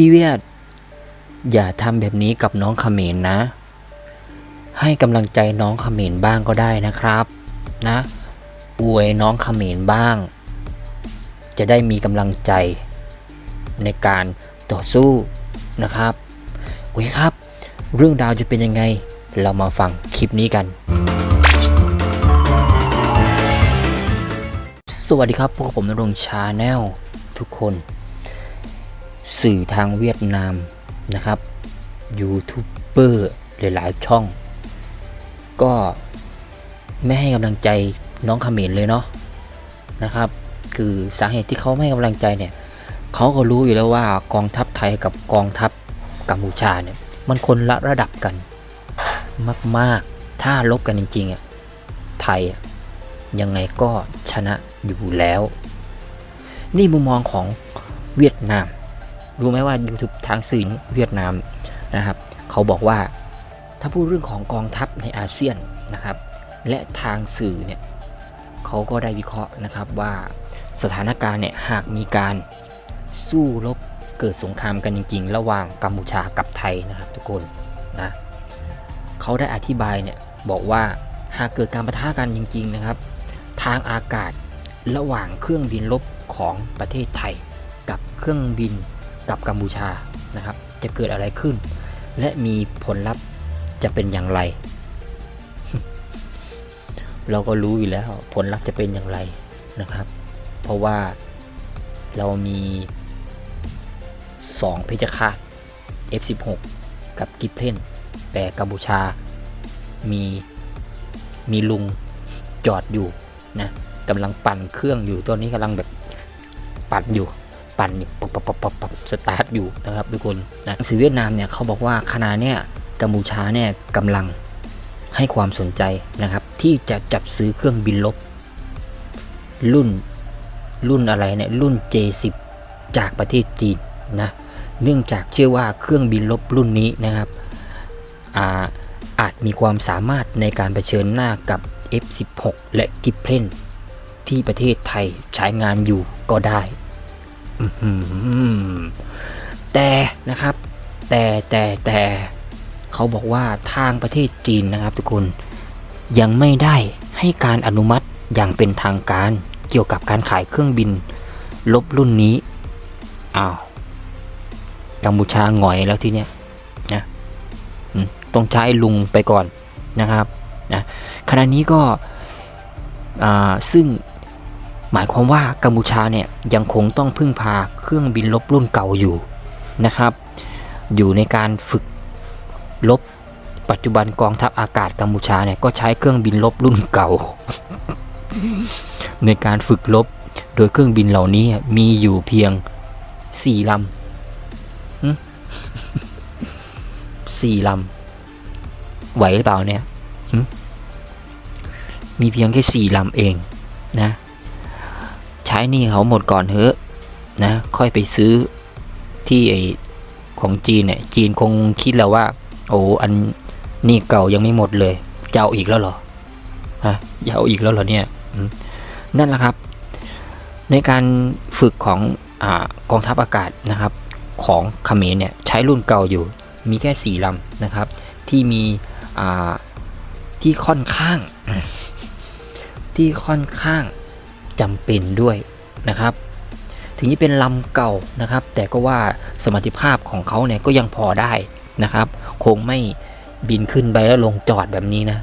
พี่เวียด อย่าทำแบบนี้กับน้องเขมรนะ ให้กำลังใจน้องเขมรบ้างก็ได้นะครับ นะอวยน้องเขมรบ้าง จะได้มีกำลังใจในการต่อสู้นะครับโอเคครับ เรื่องราวจะเป็นยังไง เรามาฟังคลิปนี้กัน สวัสดีครับพวกผมนรงชาแนลทุกคน สื่อทางเวียดนามนะครับยูทูบเบอร์หลายๆช่อง ก็ไม่ให้กำลังใจน้องขมรเลยเนาะนะครับ คือสาเหตุที่เขาไม่ให้กำลังใจเนี่ยเขาก็รู้อยู่แล้วว่ากองทัพไทยกับกองทัพกัมพูชาเนี่ยมันคนละระดับกันมาก ๆ ถ้าลบกันจริงๆอะไทยยังไงก็ชนะอยู่แล้ว นี่มุมมองของเวียดนาม รู้ไหมว่า YouTube ทางสื่อเวียดนามนะครับ เขาบอกว่าถ้าพูดเรื่องของกองทัพในอาเซียนนะครับ และทางสื่อเนี่ยเขาก็ได้วิเคราะห์นะครับว่าสถานการณ์เนี่ยหากมีการสู้รบเกิดสงครามกันจริง ๆ ระหว่างกัมพูชากับไทยนะครับทุกคนนะเขาได้อธิบายเนี่ยบอกว่าหากเกิดการปะทะกันจริง ๆนะครับ ทางอากาศระหว่างเครื่องบินรบของประเทศไทย กับเครื่องบิน กับกัมพูชานะครับ จะเกิดอะไรขึ้น และมีผลลัพธ์จะเป็นอย่างไร เราก็รู้อยู่แล้วผลลัพธ์จะเป็นอย่างไรนะครับ เพราะว่าเรามี2เพชฌฆาต F16 กับกิฟเพนแต่กัมพูชามีมีลุงจอดอยู่นะกำลังปั่นเครื่องอยู่ตัวนี้กำลังแบบปั่นอยู่ ปั่นอยู่ปับปับปับปับปับสตาร์ทอยู่นะครับทุกคนนะสื่อเวียดนามเนี่ยเขาบอกว่าขณะเนี้ยกัมพูชาเนี่ยกำลังให้ความสนใจนะครับ ที่จะจับซื้อเครื่องบินลบ รุ่นรุ่นอะไรเนี่ยรุ่น J10 จากประเทศจีนนะเนื่องจากเชื่อว่าเครื่องบินลบรุ่นนี้นะครับอาอาจมีความสามารถในการเผชิญหน้ากับ F16 และกิฟเพนที่ประเทศไทยใช้งานอยู่ก็ได้ แต่นะครับ แต่แต่แต่เขาบอกว่าทางประเทศจีนนะครับ ทุกคนยังไม่ได้ให้การอนุมัติอย่างเป็นทางการเกี่ยวกับการขายเครื่องบิน ลบรุ่นนี้อ้าวกัมพูชาหงอยแล้วทีเนี้ยนะต้องใช้ลุงไปก่อนนะครับนะขณะนี้ก็ซึ่ง หมายความว่ากัมพูชาเนี่ยยังคงต้องพึ่งพาเครื่องบินลบรุ่นเก่าอยู่นะครับ อยู่ในการฝึกลบปัจจุบันกองทัพอากาศกัมพูชาเนี่ยก็ใช้เครื่องบินลบรุ่นเก่า ในการฝึกลบโดยเครื่องบินเหล่านี้มีอยู่เพียงสี่ลำสี่ลำไหวหรือเปล่าเนี่ยมีเพียงแค่สี่ลำเองนะ ช้หนี่เขาหมดก่อนเถอะนะ ค่อยไปซื้อที่ไอของจีนเนี่ยจีนคงคิดแล้วว่า โอ้อันนี่เก่ายังไม่หมดเลยจะเอาอีกแล้วเหรอฮะจะเอาอีกแล้วเหรอเนี่ยนั่นแหละครับ ในการฝึกของอกองทัพอากาศนะครับ ของเขมรเนี่ยใช้รุ่นเก่าอยู่ มีแค่สี่ลำนะครับ ที่มีที่ค่อนข้าง ที่ค่อนข้าง จำเป็นด้วยนะครับ ถึงจะเป็นลำเก่านะครับ แต่ก็ว่าสมรรถภาพของเขาเนี่ยก็ยังพอได้นะครับ คงไม่บินขึ้นไปแล้วลงจอดแบบนี้นะ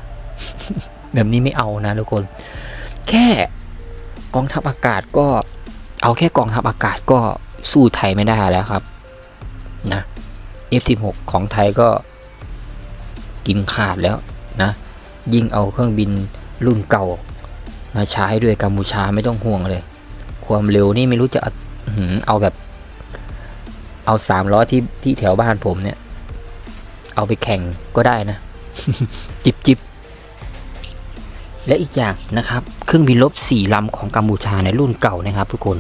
แบบนี้ไม่เอานะทุกคน แค่กองทัพอากาศก็ เอาแค่กองทัพอากาศก็สู้ไทยไม่ได้แล้วครับนะ F16 ของไทยก็กินขาดแล้วนะ ยิ่งเอาเครื่องบินรุ่นเก่า มาใช้ด้วยกัมพูชาไม่ต้องห่วงเลย ความเร็วนี่ไม่รู้จะเอาแบบ เอาสามล้อที่ที่แถวบ้านผมเนี่ย เอาไปแข่งก็ได้นะ จิบจิบและอีกอย่างนะครับ เครื่องบินลบสี่ลำของกัมพูชาในรุ่นเก่านะครับทุกคน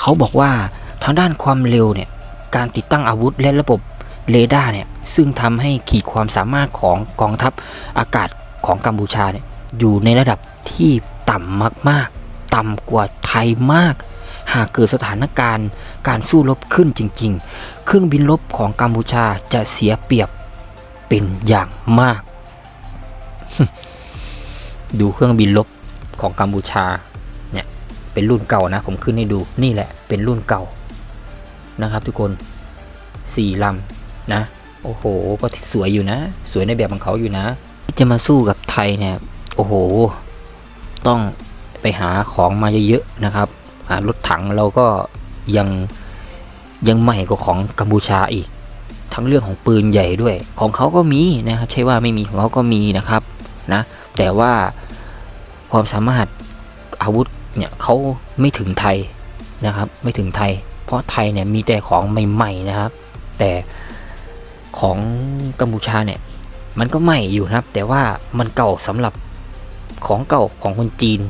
เขาบอกว่าทางด้านความเร็วเนี่ยการติดตั้งอาวุธและระบบเรดาร์เนี่ยซึ่งทำให้ขีดความสามารถของกองทัพอากาศของกัมพูชาเนี่ยอยู่ในระดับที่ ต่ำมากๆ ต่ำกว่าไทยมาก หากเกิดสถานการณ์การสู้รบขึ้นจริง ๆ เครื่องบินรบของกัมพูชาจะเสียเปรียบเป็นอย่างมาก ดูเครื่องบินรบของกัมพูชาเนี่ยเป็นรุ่นเก่านะ ผมขึ้นให้ดูนี่แหละเป็นรุ่นเก่านะครับ ทุกคนสี่ลำนะโอ้โห ก็สวยอยู่นะ สวยในแบบของเขาอยู่นะจะมาสู้กับไทยเนี่ย โอ้โห ต้องไปหาของมาเยอะๆนะครับรถถังเราก็ยังยังใหม่กว่าของกัมพูชาอีก ทั้งเรื่องของปืนใหญ่ด้วย ของเขาก็มีนะครับใช่ว่าไม่มีของเขาก็มีนะครับนะแต่ว่าความสามารถอาวุธเนี่ยเขาไม่ถึงไทยนะครับไม่ถึงไทย เพราะไทยเนี่ยมีแต่ของใหม่ๆนะครับ แต่ของกัมพูชาเนี่ยมันก็ใหม่อยู่นะครับ แต่ว่ามันเก่าสำหรับ ของเก่าของคนจีน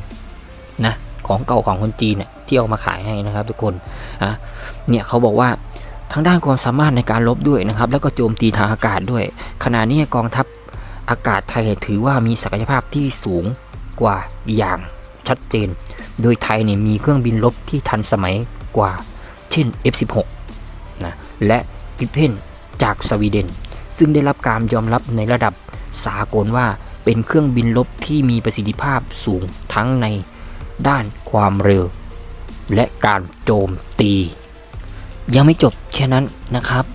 นะของเก่าของคนจีนเนี่ยที่เอามาขายให้นะครับ ทุกคนอะเนี่ยเขาบอกว่าทางด้านความสามารถในการลบด้วยนะครับ แล้วก็โจมตีทางอากาศด้วย ขณะนี้กองทัพอากาศไทยถือว่ามีศักยภาพที่สูงกว่าอย่างชัดเจน โดยไทยเนี่ยมีเครื่องบินรบที่ทันสมัยกว่า เช่น F16 นะและพิเพนจากสวีเดน ซึ่งได้รับการยอมรับในระดับสากลว่า เป็นเครื่องบินรบที่มีประสิทธิภาพสูงทั้งในด้านความเร็ว และการโจมตี ยังไม่จบแค่นั้นนะครับ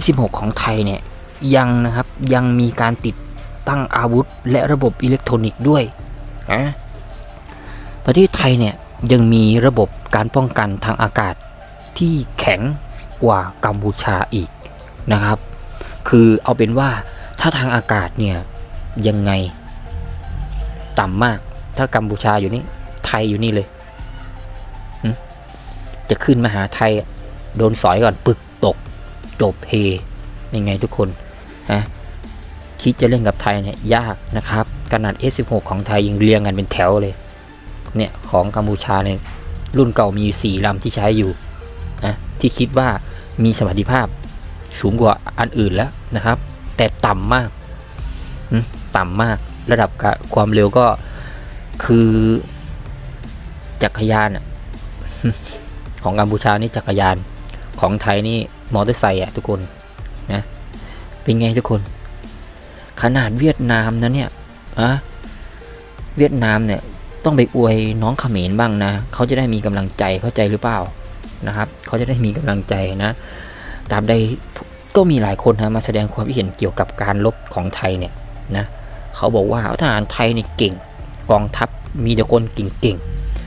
F16 ของไทยเนี่ยยังนะครับยังมีการติดตั้งอาวุธ และระบบอิเล็กทรอนิกส์ด้วยนะประเทศไทยเนี่ยยังมีระบบการป้องกันทางอากาศที่แข็งกว่ากัมพูชาอีกนะครับ คือเอาเป็นว่าถ้าทางอากาศเนี่ย ยังไง ต่ำมาก ถ้ากัมพูชาอยู่นี่ไทยอยู่นี่เลย จะขึ้นมาหาไทย โดนสอยก่อนปึกตก จบเฮยังไงทุกคนนะคิดจะเล่นกับไทยเนี่ยยากนะครับขนาด S16 ของไทยยังเรียงกันเป็นแถวเลย เนี่ย ของกัมพูชาเนี่ยรุ่นเก่ามีอยู่สี่ลำที่ใช้อยู่นะที่คิดว่ามีสมรรถภาพสูงกว่าอันอื่นแล้วนะครับ แต่ต่ำมาก ต่ำมาก ระดับความเร็วก็คือจักรยานของกัมพูชานี่จักรยานของไทยนี่มอเตอร์ไซค์อะทุกคนนะเป็นไงทุกคน ขนาดเวียดนามนะเนี่ยอะเวียดนามเนี่ยต้องไปอวยน้องเขมรบ้างนะเขาจะได้มีกำลังใจเข้าใจหรือเปล่านะครับเขาจะได้มีกำลังใจนะตามใดก็มีหลายคนนะมาแสดงความเห็นเกี่ยวกับการลบของไทยเนี่ยนะ เขาบอกว่าทหารไทยเนี่ยเก่ง กองทัพมีแต่คนเก่ง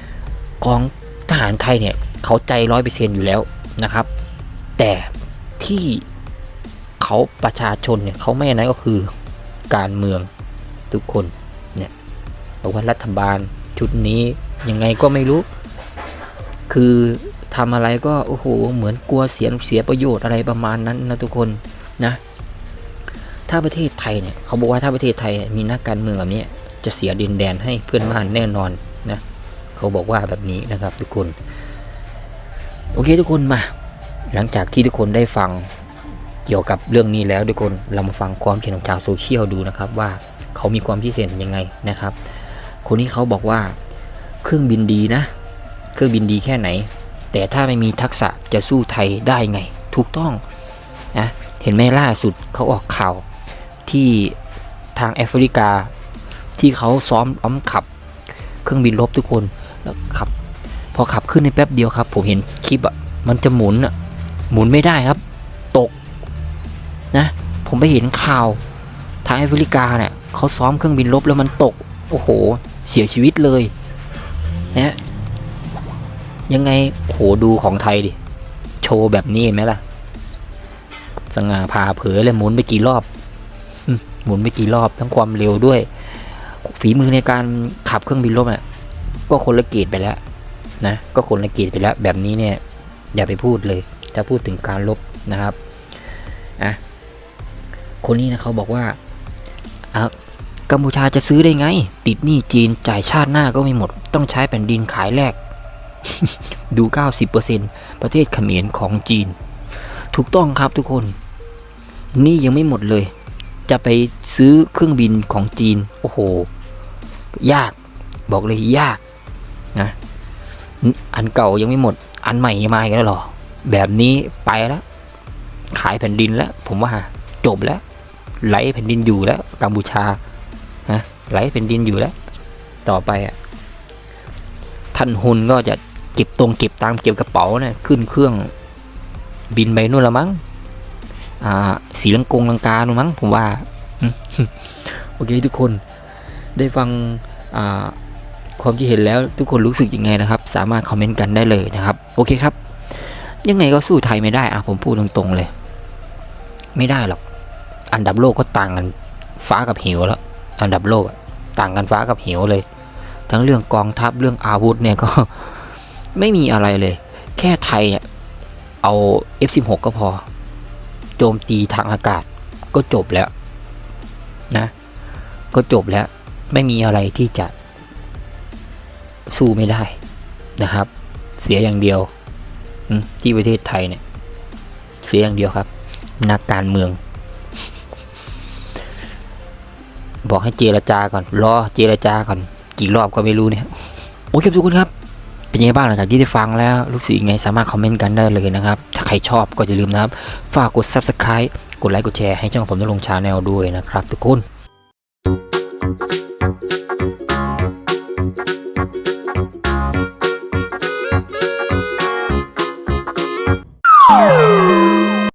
ๆกองทหารไทยเนี่ยเขาใจร้อยเปอร์เซ็นอยู่แล้วนะครับ แต่ที่เขาประชาชนเนี่ยเขาไม่นั้นก็คือการเมืองทุกคนเนี่ยบอกว่ารัฐบาลชุดนี้ยังไงก็ไม่รู้ คือทำอะไรก็โอ้โหเหมือนกลัวเสียเสียประโยชน์อะไรประมาณนั้นนะทุกคนนะ ถ้าประเทศไทยเนี่ยเขาบอกว่าถ้าประเทศไทยมีนักการเมืองแบบนี้จะเสียดินแดนให้เพื่อนบ้านแน่นอนนะเขาบอกว่าแบบนี้นะครับทุกคน โอเคทุกคนมา หลังจากที่ทุกคนได้ฟังเกี่ยวกับเรื่องนี้แล้วทุกคนเรามาฟังความคิดของชาวโซเชียลดูนะครับว่าเขามีความคิดเห็นยังไงนะครับ คนนี้เขาบอกว่าเครื่องบินดีนะ เครื่องบินดีแค่ไหน แต่ถ้าไม่มีทักษะจะสู้ไทยได้ไง ถูกต้องนะเห็นไหมล่าสุดเขาออกข่าว ที่ทางแอฟริกา ที่เขาซ้อมอ้อมขับ เครื่องบินรบทุกคนแล้วขับ พอขับขึ้นในแป๊บเดียวครับ ผมเห็นคลิปอะมันจะหมุนอะหมุนไม่ได้ครับ ตกนะ ผมไปเห็นข่าวทางแอฟริกาเนี่ยเขาซ้อมเครื่องบินรบแล้วมันตก โอ้โห เสียชีวิตเลยนะยังไงโหดูของไทยดิ โชว์แบบนี้เห็นไหมล่ะ สง่าผ่าเผยเลยหมุนไปกี่รอบ หมุนไปกี่รอบทั้งความเร็วด้วย ฝีมือในการขับเครื่องบินรบเนี่ยก็คนละเกรดไปแล้วนะก็คนละเกรดไปแล้ว แบบนี้เนี่ยอย่าไปพูดเลยจะพูดถึงการลบนะครับอะคนนี้นะเขาบอกว่าอะกัมพูชาจะซื้อได้ไง ติดหนี้จีนจ่ายชาติหน้าก็ไม่หมด ต้องใช้แผ่นดินขายแลกดู 90%ประเทศเขมรของจีน ถูกต้องครับทุกคน นี่ยังไม่หมดเลย จะไปซื้อเครื่องบินของจีน โอ้โห ยากบอกเลยยากนะอันเก่ายังไม่หมด อันใหม่ยังมาอีกแล้วหรอ แบบนี้ไปแล้ว ขายแผ่นดินแล้ว ผมว่าจบแล้วไหลแผ่นดินอยู่แล้วกัมพูชาฮะไหลแผ่นดินอยู่แล้ว ต่อไปอะท่านฮุนก็จะเก็บตรงเก็บตังค์เก็บกระเป๋าเนี่ยขึ้นเครื่องบินไปนู่นละมั้ง อ่าสีลังกงลังกานู่นมั้งผมว่า โอเคทุกคนได้ฟังอ่าความคิดเห็นแล้วทุกคนรู้สึกยังไงนะครับ สามารถคอมเมนต์กันได้เลยนะครับ โอเคครับ ยังไงก็สู้ไทยไม่ได้อะผมพูดตรงๆเลย ไม่ได้หรอก อันดับโลกก็ต่างกันฟ้ากับเหวแล้ว อันดับโลกต่างกันฟ้ากับเหวเลย ทั้งเรื่องกองทัพเรื่องอาวุธเนี่ยก็ไม่มีอะไรเลย แค่ไทยอะเอา F16 ก็พอ โจมตีทางอากาศ ก็จบแล้วนะ ก็จบแล้วไม่มีอะไรที่จะ สู้ไม่ได้นะครับ เสียอย่างเดียวที่ประเทศไทยเนี่ย เสียอย่างเดียวครับ นักการเมือง บอกให้เจรจาก่อน รอเจรจาก่อน กี่รอบก็ไม่รู้เนี่ย โอเคทุกคนครับ็นยังไงบ้างหลังจากที่ได้ฟังแล้วรู้สึกยังไงสามารถคอมเมนต์กันได้เลยนะครับ ถ้าใครชอบก็จะลืมนะครับ ฝากกด subscribe กดไลค์กดแชร์ให้ช่องผมได้ลงชาแนลด้วยนะครับทุกคน